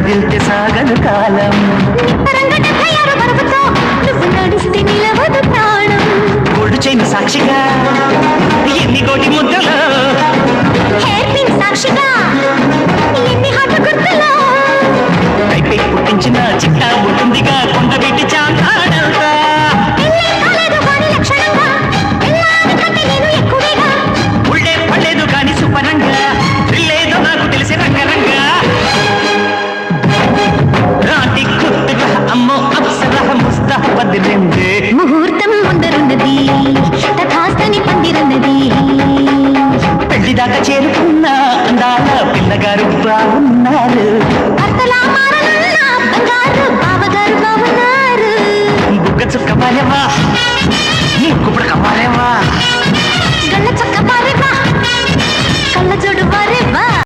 వదిలితే సాగదు కాలం. చైన్ సాక్షిగా ఎన్ని కోటి ముద్దలు. సాక్షిగా ఎన్ని పుట్టించిన చిట్టా వదిలిందే ముహూర్తం ముందరున్నది తథాస్తని పందిరన్నది పెళ్ళి దాకా చేరుకున్న అందాల పిల్లగారు బాగున్నారు. భర్తలా మారనున్న బంగారు బావగారు బావున్నారు బుగ్గ చుక్క మారేవా